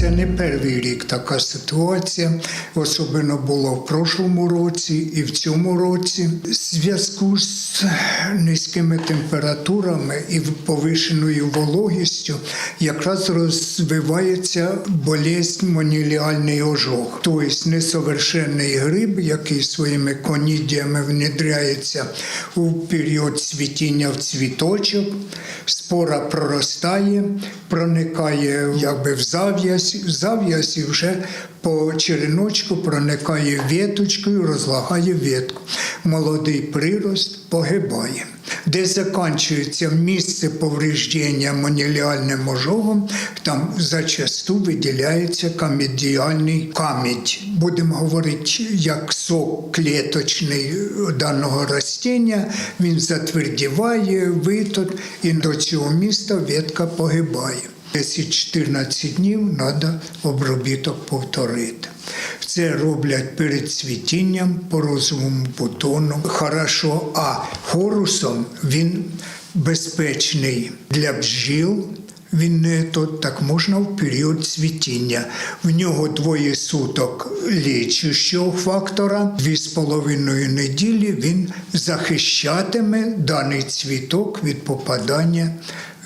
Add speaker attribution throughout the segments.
Speaker 1: Це не перший рік така ситуація, особливо було в прошлому році і в цьому році. В зв'язку з низькими температурами і повишеною вологістю якраз розвивається болезнь моніліальний ожог, тобто несовершенний гриб, який своїми конідіями внедряється у період цвітіння в цвіточок. Спора проростає, проникає якби в зав'язь, в зав'язі вже по череночку проникає веточкою, розлагає ветку. Молодий прирост погибає. Де закінчується місце повреждення моніліальним ожогом, там зачасту виділяється камедіальний камідь. Будемо говорити, як сок клеточний даного растіння, він затвердіває, виток, і до цього міста ветка погибає. 10-14 днів треба обробіток повторити. Це роблять перед цвітінням по розовому бутону. Хорошо, а хорусом він безпечний для бджіл. Він не то так можна в період цвітіння. В нього двоє суток лічущого фактора, дві з половиною неділі він захищатиме даний цвіток від попадання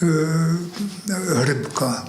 Speaker 1: грибка.